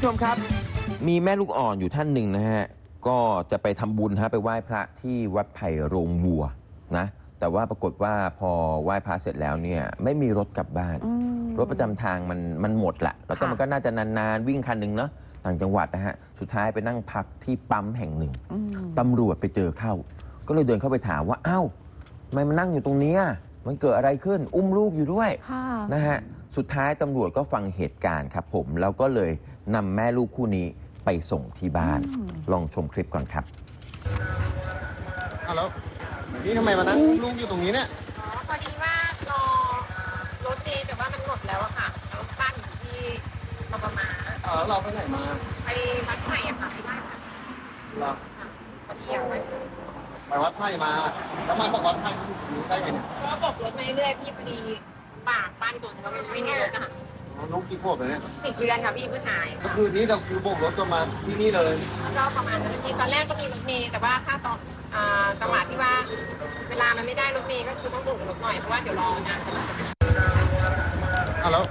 ผู้ชมครับ มีแม่ลูกอ่อนอยู่ท่านหนึ่งนะฮะ ก็จะไปทำบุญฮะไปไหว้พระที่วัดไผ่โรงวัวนะ แต่ว่าปรากฏว่าพอไหว้พระเสร็จแล้วเนี่ยไม่มีรถกลับบ้านอืมรถประจำทางมันมันหมดละ แล้วก็ค่ะมันก็น่าจะนานๆ วิ่งคันหนึ่งเนาะต่างจังหวัดนะฮะ สุดท้ายไปนั่งพักที่ปั๊มแห่งหนึ่งอืมตำรวจไปเจอเข้า ก็เลยเดินเข้าไปถามว่าอ้าวทำไมมานั่งอยู่ตรงเนี้ยมันเกิดอะไรขึ้น อุ้มลูกอยู่ด้วยค่ะนะฮะ สุดท้ายตำรวจก็ฟังเหตุการณ์ครับผม แล้วก็เลยนำแม่ลูกคู่นี้ไปส่งที่บ้านอืมลองชมคลิปก่อนครับอ้าวแล้วนี่ทำไมมานั่งลูกอยู่ตรงนี้เนี่ย อ๋อพอดีว่ารอรถเมล์แต่ว่ามันหมดแล้วอะค่ะแล้วบ้านอยู่ที่ปปมาอ้าวแล้วเราไปไหนมาไปวัดใหม่อะค่ะไปไหว้พระเราค่ะพอดีอยากไปไปวัดไผ่มา แล้วมาจากวัดไผ่รู้ได้ไงเนี่ยก็บอกรถมาเรื่อยๆพี่พอดี ปากบ้านจนแล้วมันไม่มีรถอะค่ะลูกกี่ขวบเลยเนี่ยติดเดือนค่ะพี่ผู้ชายก็คือนี้เราคือโบกรถจนมาที่นี่เลย ก็ประมาณนั้นทีตอนแรกก็มีรถเมล์แต่ว่าถ้าตอนอ่าจังหวะที่ว่าเวลามันไม่ได้รถเมล์ก็คือต้องโบกรถหน่อยเพราะว่าเดี๋ยวรอนานจะมาอ้าวแล้ว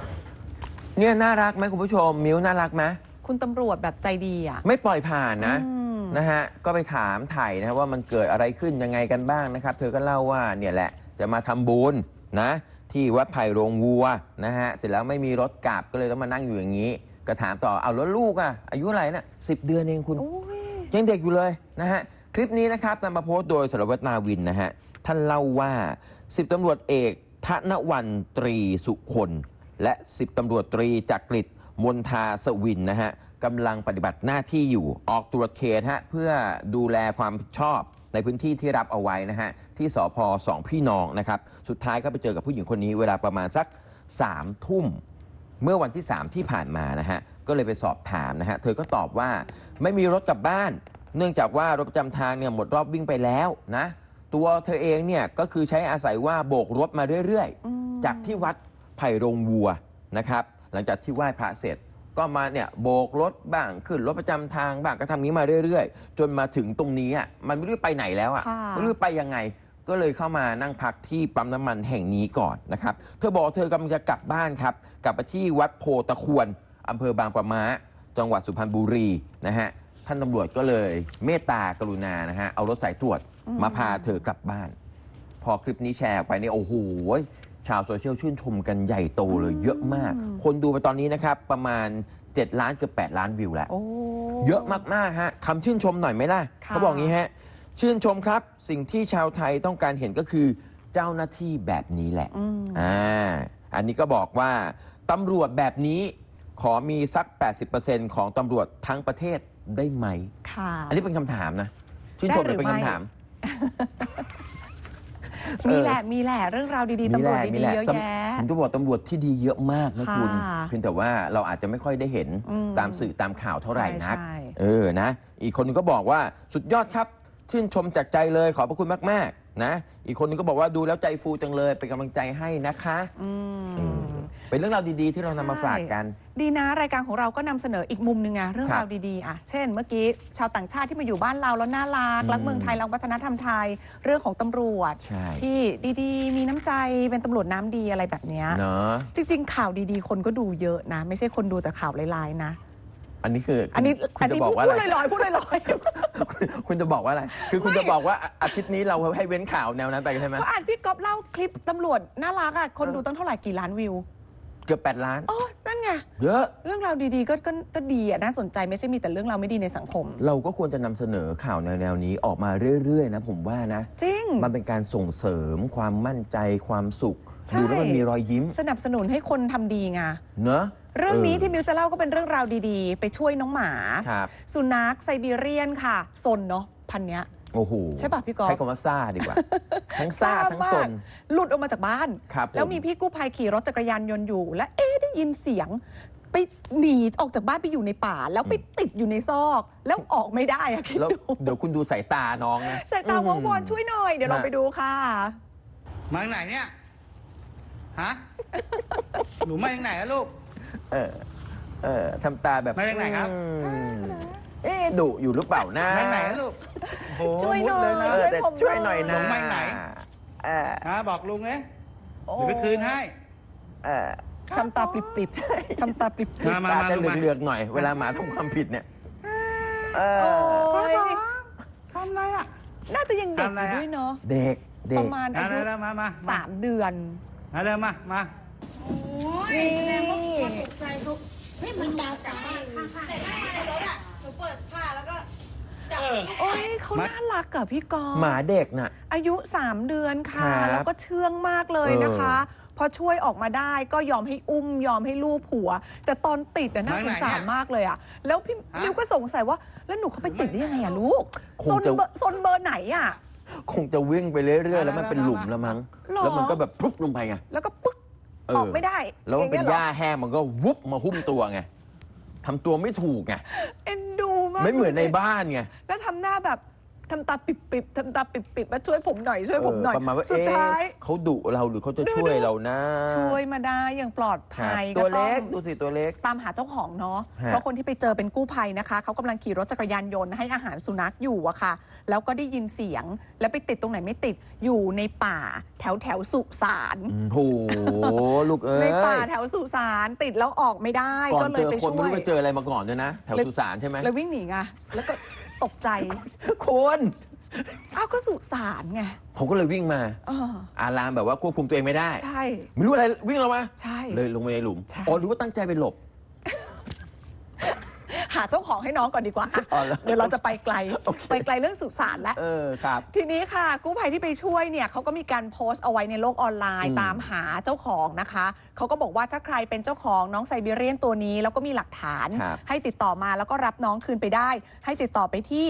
เนี่ยน่ารักไหมคุณผู้ชม มิ้วน่ารักไหมคุณตำรวจแบบใจดีอะ ไม่ปล่อยผ่านนะอืม นะฮะก็ไปถามไถ่นะว่ามันเกิดอะไรขึ้นยังไงกันบ้างนะครับ เธอก็เล่าว่าเนี่ยแหละจะมาทำบุญ นะที่วัดไผ่โรงวัวนะฮะเสร็จแล้วไม่มีรถกลับก็เลยต้องมานั่งอยู่อย่างนี้ ก็ถามต่อเอาแล้วลูกอะอายุอะไรน่ะสิเดือนเองคุณโอ้ยยังเด็กอยู่เลยนะฮะคลิปนี้นะครับนำมาโพสต์โดยสารวัตรนาวินนะฮะท่านเล่าว่า10ตำรวจเอกธนวันตรีสุคนและ10ตำรวจตรีจักริดมนทาสวินนะฮะกำลังปฏิบัติหน้าที่อยู่ออกตรวจเขตฮะเพื่อดูแลความผิดชอบ ในพื้นที่ที่รับเอาไว้นะฮะที่สพสองพี่น้องนะครับสุดท้ายก็ไปเจอกับผู้หญิงคนนี้เวลาประมาณสัก3ทุ่มเมื่อวันที่ 3 ที่ผ่านมานะฮะก็เลยไปสอบถามนะฮะเธอก็ตอบว่าไม่มีรถกลับบ้าน เนื่องจากว่ารถประจำทางเนี่ยหมดรอบวิ่งไปแล้วนะตัวเธอเองเนี่ยก็คือใช้อาศัยว่าโบกรถมาเรื่อยอืมๆจากที่วัดไผ่รงวัวนะครับ หลังจากที่ไหว้พระเสร็จ ก็มาเนี่ยโบกรถบ้างขึ้นรถประจำทางบ้างก็ทำนี้มาเรื่อยๆ จนมาถึงตรงนี้อะมันไม่รู้ไปไหนแล้วอะค่ะ ไม่รู้ไปยังไง ก็เลยเข้ามานั่งพักที่ปั๊มน้ำมันแห่งนี้ก่อนนะครับ เธอบอกเธอกำลังจะกลับบ้านครับ กลับไปที่วัดโพตะควรอำเภอบางปะมาจังหวัดสุพรรณบุรีนะฮะท่านตำรวจก็เลยเมตตากรุณานะฮะเอารถสายตรวจมาพาเธอกลับบ้าน พอคลิปนี้แชร์ออกไปเนี่ยโอ้โห ชาวโซเชียลชื่นชมกันใหญ่โตเลยเยอะมาก คนดูไปตอนนี้นะครับ ประมาณ 7 ล้านเกือบ8ล้านวิวแล้ว โอ้ เยอะมากๆฮะคำชื่นชมหน่อยไหมล่ะ ค่ะ เขาบอกงี้ฮะ ชื่นชมครับ สิ่งที่ชาวไทยต้องการเห็นก็คือเจ้าหน้าที่แบบนี้แหละ อืม อ่า อันนี้ก็บอกว่าตำรวจแบบนี้ขอมีสัก 80%ของตำรวจทั้งประเทศได้ไหม ค่ะ อันนี้เป็นคำถามนะ ชื่นชมหได้รือหรือเป็นไม่ คำถาม มีแหละมีแหละเรื่องราวดีๆตำรวจมีดีแหละๆเยอะตำแยะ ผมจะบอกตำรวจที่ดีเยอะมากนะค่ะคุณเพียงแต่ว่าเราอาจจะไม่ค่อยได้เห็นอืมตามสื่อตามข่าวเท่าไหร่นัก ใช่เออนะ อีกคนนึงก็บอกว่าสุดยอดครับ ชื่นชมจากใจเลยขอบพระคุณมาก ๆ นะ อีกคนนึงก็บอกว่าดูแล้วใจฟูจังเลยเป็นกำลังใจให้นะคะอืเอมอเป็นเรื่องราวดีๆ ที่เรานำมาฝากกัน ดีนะรายการของเราก็นำเสนออีกมุมหนึ่งไงเรื่องครับราวดีๆอะเช่น เมื่อกี้ชาวต่างชาติที่มาอยู่บ้านเราแล้วน่ารักอืมรักเมืองไทยรักวัฒนธรรมไทย เรื่องของตำรวจ ใช่ ที่ดีๆ มีน้ำใจเป็นตำรวจน้ำดีอะไรแบบเนี้ยเนาะ จริง ๆ ข่าวดีๆ คนก็ดูเยอะนะ ไม่ใช่คนดูแต่ข่าวร้ายๆนะ อันนี้คืออันนี้คุณอันจะนี้บอพูกดว่าอะไร ลอยๆพูดลอยคุณคุณจะบอกว่าอะไร คือคุณจะบอกว่าอาทิตย์นี้เราให้เว้นข่าวแนวนั้นไปใช่ไหม ๆก็อ่านพี่ก๊อฟเล่าคลิปตำรวจน่ารักอะคนดูตั้งเท่าไหร่กี่ล้านวิวเกือบ8ล้านอ๋อนั่นไง เยอะ เรื่องราวดีๆก็ก็ก็ดีอะน่าสนใจไม่ใช่มีแต่เรื่องราวไม่ดีในสังคม เราก็ควรจะนำเสนอข่าวแนวๆนี้ออกมาเรื่อยๆนะผมว่านะ จริง มันเป็นการส่งเสริมความมั่นใจความสุข ใช่ ดูแล้วมันมีรอยยิ้ม สนับสนุนให้คนทำดีไงเนอะเรื่องนี้เออที่มิวจะเล่าก็เป็นเรื่องราวดีๆ ไปช่วยน้องหมา ครับ สุนัขไซบีเรียนค่ะซนเนาะพันธุ์เนี้ย โอ้โหใช่ป่ะพี่ก๊อฟใช้คำว่าซ่าดีกว่า ทั้งซ่าทั้งมากสนหลุดออกมาจากบ้านครับผแล้วมีพี่กู้ภัยขี่รถจักรยานยนต์อยู่ และเอ๊ะได้ยินเสียง ไปหนีออกจากบ้านไปอยู่ในป่า แล้วไปติดอยู่ในซอก แล้วออกไม่ได้อะคิดแล้วดูเดี๋ยวคุณดูสายตาน้องนะสายตาวงวอนช่วยหน่อย เดี๋ยวเราไปดูค่ะมาจากไหนเนี่ยฮะหนูมาจากไหนอะลูก เออ เออทำตาแบบมาจากไหนครับอืมเอ๊ะดุอยู่หรือเปล่านะมาจากไหนอะลูกโอ้โหช่วยหน่อย มุดเลเอนะอแต่ช่วยหน่อยนะหลงมาจากไหน เออฮะบอกลุงไงเดี๋ยวไปคืนให้ เออทำตาปริบๆทำตาปริบมามาตามาจะลงมาเหลือกๆหน่อย เวลาหมาทำความผิดเนี่ย เอๆโอ้อยทำอะไรอะ น่าจะยังเด็กทำออะไรยู่อะด้วยเนาะเด็กเด็ปกระมาณอามายุเร็วๆมามา สามเดือน มาเร็วมา มานี่ไม่เหมือนดาวจ้าแต่ถ้ามาในรถอะหนูเปิดผ้าแล้วก็ จับโอ้ยเขาน่ารักอะพี่กอล์ฟหมาเด็กน่ะ อายุ 3 เดือนค่ะ ครับแล้วก็เชื่องมากเลยนะคะ พอช่วยออกมาได้ก็ยอมให้อุ้มยอมให้ลูบหัว แต่ตอนติดอะน่าสงสารมากเลยอะแล้วพี่มิวก็สงสัยว่า แล้วหนูเขาไปติดได้ยังไงอะลูกคซงนจะ เบอร์ซนเบอร์ไหนอะคงจะวิ่งไปเรื่อยๆ แล้วมันเป็นหลุมแล้วมั้ง หรอ แล้วมันก็แบบพลุบลงไปไง แล้วก็ปึ๊กเออ ออกไม่ได้แล้วมันเป็นองหงี้ญ้าแห้งมันก็วุบมาหุ้มตัวไงทำตัวไม่ถูกไงเอ็นดูมาก ไม่เหมือนในบ้านไง แล้วทำหน้าแบบ ทำตาปิบๆทำตาปิบๆมาช่วยผมหน่อยช่วยผมหน่อย เประมาณว่าสุดเอ๊ะท้ายเขาดุเราหรือเขาจะช่วยเรานะช่วยมาได้อย่างปลอดครับภัยตัวก็ต้องเล็กดูสิตัวเล็ก ตามหาเจ้าของเนาะฮะ เพราะคนที่ไปเจอเป็นกู้ภัยนะคะเขากำลังขี่รถจักรยานยนต์ให้อาหารสุนัขอยู่อะค่ะ แล้วก็ได้ยินเสียงแล้วไปติดตรงไหนไม่ติดอยู่ในป่าแถวแถวสุสานอืมโหลูกเอ้ยในป่าแถวสุสานติดแล้วออกไม่ได้ก่อก็นเลเจยอไปคนช่ไม่วยรู้ไปเจออะไรมาก่อนด้วยนะ แถวเลย สุสานใช่ไหม แล้ววิ่งหนีไงแล้วก็ ตกใจคนอ้าวก็สุสานไง ผมก็เลยวิ่งมา เออ อารามแบบว่าควบคุมตัวเองไม่ได้ ใช่ ไม่รู้อะไรวิ่งลงมาใช่ เลยลงไปในหลุมใช่ อ๋อหรือว่าตั้งใจไปหลบหาเจ้าของให้น้องก่อนดีกว่าอะอ๋อเหรอเดี๋ยวเราจะไปไกลโอเค ไปไกลเรื่องสุสานแล้ว เออครับ ทีนี้ค่ะ กู้ภัยที่ไปช่วยเนี่ยเขาก็มีการโพสต์เอาไว้ในโลกออนไลน์ อืมตามหาเจ้าของนะคะเขาก็บอกว่าถ้าใครเป็นเจ้าของน้องไซบีเรียนตัวนี้ แล้วก็มีหลักฐาน ครับให้ติดต่อมาแล้วก็รับน้องคืนไปได้ ให้ติดต่อไปที่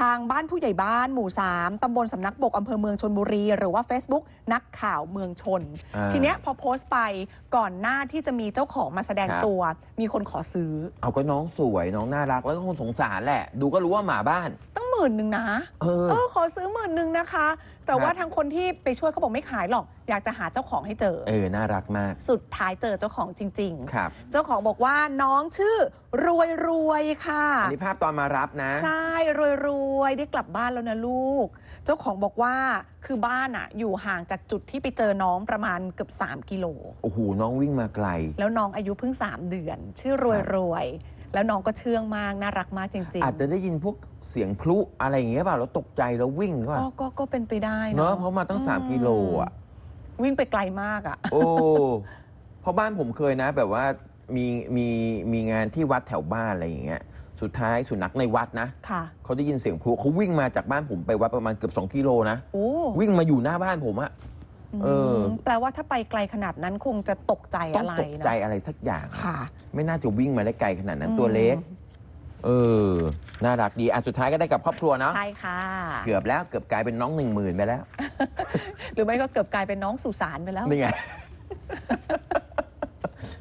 ทางบ้านผู้ใหญ่บ้านหมู่ 3ตำบลสำนักบกอำเภอเมืองชนบุรี หรือว่า Facebook นักข่าวเมืองชน อ่าทีเนี้ยพอโพสต์ไปก่อนหน้าที่จะมีเจ้าของมาแสดงครับ ตัว มีคนขอซื้อ เอาก็น้องสวยน้องน่ารักแล้วก็คงสงสารแหละ ดูก็รู้ว่าหมาบ้าน ตั้งหมื่นหนึ่งนะ เออ เออ ขอซื้อหมื่นหนึ่งนะคะ แต่ว่าครับทางคนที่ไปช่วยเขาบอกไม่ขายหรอก อยากจะหาเจ้าของให้เจอ เออ น่ารักมาก สุดท้ายเจอเจ้าของจริงครับๆเจ้าของบอกว่าน้องชื่อรวยรวยๆค่ะ อันนี้ภาพตอนมารับนะ ใช่รวยรวยๆได้กลับบ้านแล้วนะลูก เจ้าของบอกว่าคือบ้านอะอยู่ห่างจากจุดที่ไปเจอน้องประมาณเกือบ3กิโล โอ้โห น้องวิ่งมาไกล แล้วน้องอายุเพิ่ง 3 เดือน ชื่อรวยรวยๆ แล้วน้องก็เชื่องมากน่ารักมากจริงอาจจะได้ยินพวกเสียงพลุอะไรอย่างเงี้ยเปล่าแล้วตกใจแล้ววิ่งก็ๆก็ก็ก็เป็นไปได้เนเนาะอะเพราะมาตั้ง 3 กิโลอะ วิ่งไปไกลมากอะโอ้เพราะบ้านผมเคยนะ แบบว่ามีมีมีงานที่วัดแถวบ้านอะไรอย่างเงี้ยสุดท้ายสุนัขในวัดนะค่ะเขาได้ยินเสียงพลุเขาวิ่งมาจากบ้านผมไปวัดประมาณเกือบ2กิโลนะ โอ้วิ่งมาอยู่หน้าบ้านผมอะ เออมแปลว่าถ้าไปไกลขนาดนั้นคงจะตกใจต้องอะไรตกนะใจอะไรสักอย่าง ค่ะ ไม่น่าจะวิ่งมาได้ไกลขนาดนั้นอืม ตัวเล็ก เออ น่ารักดีอะสุดท้ายก็ได้กับครอบครัวเนาะใช่ค่ะ เกือบแล้วเกือบกลายเป็นน้องหนึ่งหมื่นไปแล้ว หรือไม่ก็เกือบกลายเป็นน้องสุสานไปแล้ว นี่ไง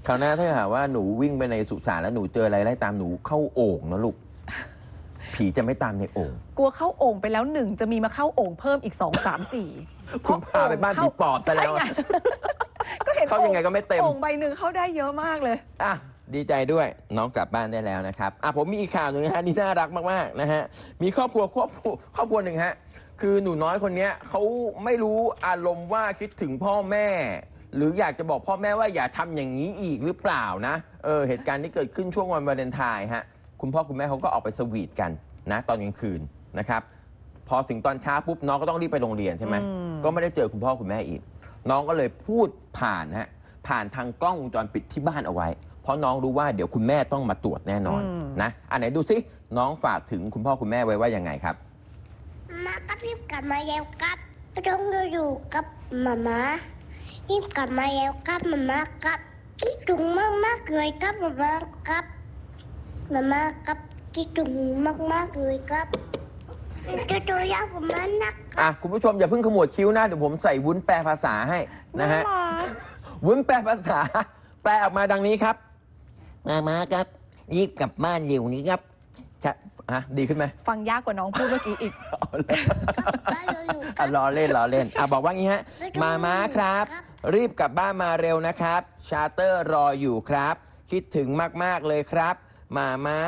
คราวหน้าถ้าหากว่าหนูวิ่งไปในสุสานแล้วหนูเจออะไรไล่ตามหนูเข้าโอ่งนะลูก ผีจะไม่ตามในโอ่งกลัวเข้าโอ่งไปแล้วหนึ่งจะมีมาเข้าโอ่งเพิ่มอีกสองสามสี่คุณพาไปบ้านผีปอบซะแล้วใช่ไงก็เห็นเข้ายังไงก็ไม่เต็มโอ่งใบหนึ่งเข้าได้เยอะมากเลยอะดีใจด้วยน้องกลับบ้านได้แล้วนะครับอะผมมีอีกข่าวหนึ่งนะฮะนี่น่ารักมากๆนะฮะมีครอบครัวครอบครัวครอบครัวหนึ่งฮะคือหนูน้อยคนเนี้ยเขาไม่รู้อารมณ์ว่าคิดถึงพ่อแม่ หรืออยากจะบอกพ่อแม่ว่าอย่าทำอย่างนี้อีกหรือเปล่านะเออเหตุการณ์ที่เกิดขึ้นช่วงวันวาเลนไทน์ฮะคุณพ่อคุณแม่เขาก็ออกไปสวีทกัน นะตอนกลางคืนนะครับพอถึงตอนเช้าปุ๊บน้องก็ต้องรีบไปโรงเรียนใช่ไหมอืมก็ไม่ได้เจอคุณพ่อคุณแม่อีก น้องก็เลยพูดผ่านฮะผ่านทางกล้องวงจรปิดที่บ้านเอาไว้ เพราะน้องรู้ว่าเดี๋ยวคุณแม่ต้องมาตรวจแน่นอนนะอันไหนดูซิน้องฝากถึงคุณพ่อคุณแม่ไว้ว่ายังไงครับมาก็รีบกลับมาแล้วครับไม่ต้องอยู่กับมาม่ารีบกลับมาแล้วครับมาม่าครับคิดถึงมากมากๆเลยครับมาม่าครับมาม่าครับ คิดถึงมากมาก ๆ เลยครับตัวตัวยากผมนั้นนะอะคุณผู้ชมอย่าเพิ่งขมวดคิ้วนะเดี๋ยวผมใส่วุ้นแปลภาษาให้นะฮะน่ารักวุ้นแปลภาษา แปลออกมาดังนี้ครับ มามาครับรีบกลับบ้านเร็วนี้ครับจะฮะดีขึ้นไหมฟังยากกว่าน้องพูดเมื่อกี้อีก เอาเลยบ้านเราอยู่คอะรับรอเล่นรอเล่นอะบอกว่างี้ฮะ มาม้าครับ รีบกลับบ้านมาเร็วนะครับ ชาร์เตอร์รออยู่ครับ คิดถึงมาก ๆ เลยครับ มาม้า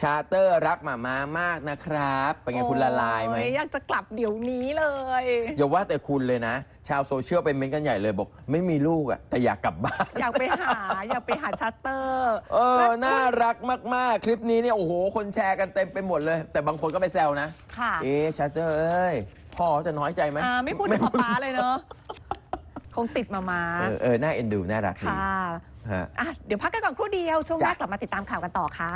ชาเตอร์รักหมามามากนะครับ เป็นไงคุณละลายไหม โอ้อยากจะกลับเดี๋ยวนี้เลย อย่าว่าแต่คุณเลยนะ ชาวโซเชียลไปเม้นต์กันใหญ่เลยบอก ไม่มีลูกอะแต่อยากกลับบ้าน อยากไปหา อยากไปหาชัตเตอร์เออ น่ารักมาก ๆ คลิปนี้เนี่ย โอ้โห คนแชร์กันเต็มไปหมดเลย แต่บางคนก็ไปแซวนะ ค่ะเอ๊ะชาเตอร์เอ้ยพ่อจะน้อยใจไหมอ่าไม่พูดถึงป๊าป๊าเลยเนาะคงติดมามาเออเออน่าเอ็นดูน่ารักดีค่ะฮะ อะเดี๋ยวพักกันก่อนครู่เดียวช่วงจ้ะแรกกลับมาติดตามข่าวกันต่อค่ะ